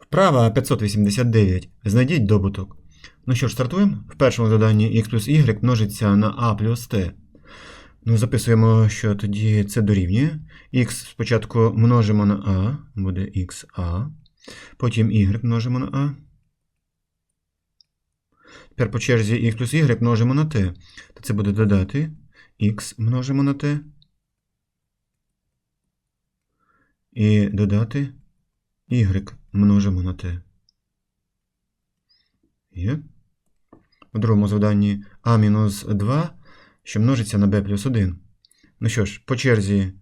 Вправа 589. Знайдіть добуток. Ну що ж, стартуємо. В першому заданні x плюс y множиться на a плюс t. Ну, записуємо, що тоді це дорівнює. x спочатку множимо на a, буде xa. Потім y множимо на a. Тепер по черзі x плюс y множимо на t. Це буде додати x множимо на t. І додати y множимо на t. Є. У другому завданні а мінус 2, що множиться на b плюс 1. Ну що ж, по черзі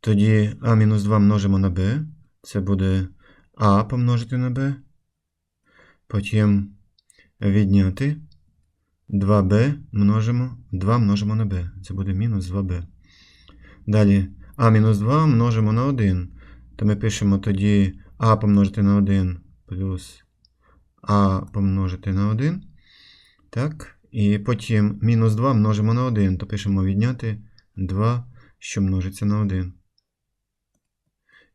тоді а мінус 2 множимо на b. Це буде а помножити на b. Потім відняти 2b множимо, 2 множимо на b. Це буде мінус 2b. Далі а мінус 2 множимо на 1. То ми пишемо тоді а помножити на 1 плюс а помножити на 1. Так. І потім мінус 2 множимо на 1, то пишемо відняти 2, що множиться на 1.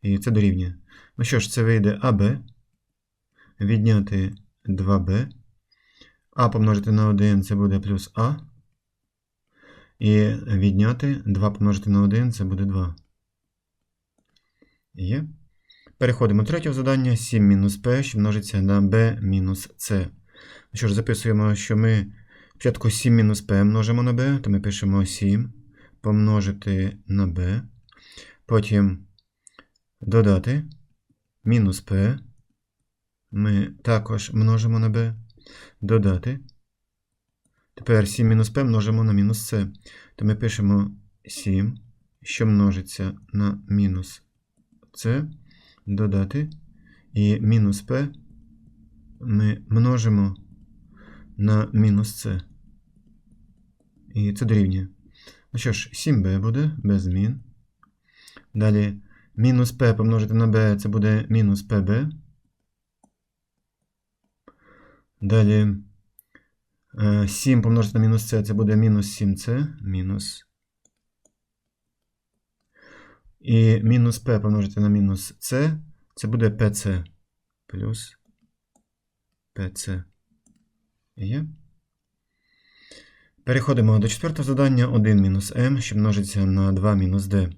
І це дорівнює. Ну що ж, це вийде АБ. Відняти 2b. А помножити на 1 це буде плюс А. І відняти 2 помножити на 1 це буде 2. Є. Переходимо до третього завдання. 7 мінус P, що множиться на B мінус C. Що ж, записуємо, що ми спочатку 7 мінус P множимо на B, то ми пишемо 7 помножити на B. Потім додати мінус P. Ми також множимо на B. Додати. Тепер 7 мінус P множимо на мінус C. То ми пишемо 7, що множиться на мінус C додати. І мінус p ми множимо на мінус c. І це дорівнює. Ну що ж, 7b буде без змін. Далі мінус p помножити на b це буде мінус pb. Далі 7 помножити на мінус c це буде мінус 7c. Мінус і мінус p помножити на мінус c, це буде pc плюс pc. Є. Переходимо до четвертого завдання 1 мінус m, що множиться на 2 мінус d.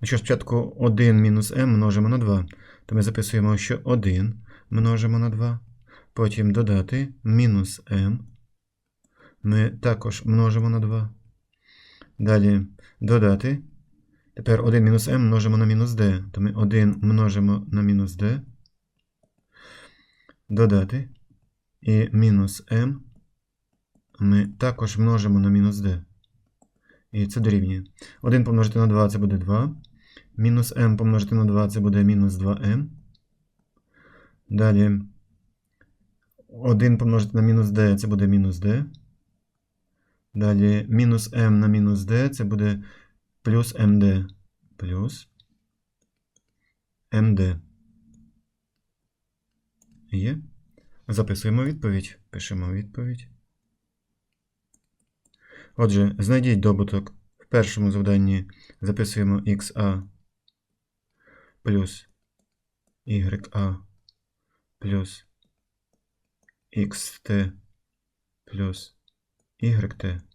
Ну що, спочатку 1 мінус m множимо на 2. То ми записуємо, що 1 множимо на 2. Потім додати мінус m. Ми також множимо на 2. Далі додати. Тепер 1 мінус m множимо на мінус d. То ми 1 множимо на мінус d. Додати. І мінус m ми також множимо на мінус d. І це дорівнює. 1 помножити на 2 це буде 2. Мінус m помножити на 2 це буде мінус 2m. Далі 1 помножити на мінус d це буде мінус d. Далі мінус m на мінус d це буде плюс md плюс md. Є. Записуємо відповідь. Пишемо відповідь. Отже, знайдіть добуток. В першому завданні записуємо xa плюс ya плюс xt плюс yt.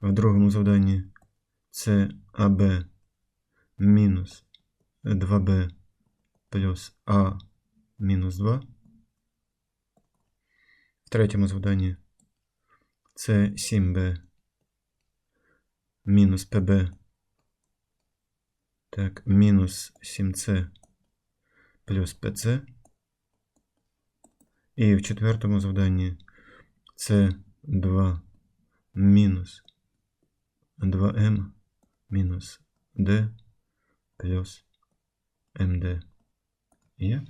В другому завданні це АБ мінус 2Б плюс А мінус 2. В третьому завданні це 7Б мінус ПБ. Так, мінус 7С плюс ПЦ. І в четвертому завданні це 2 мінус 2m мінус d плюс md. Є?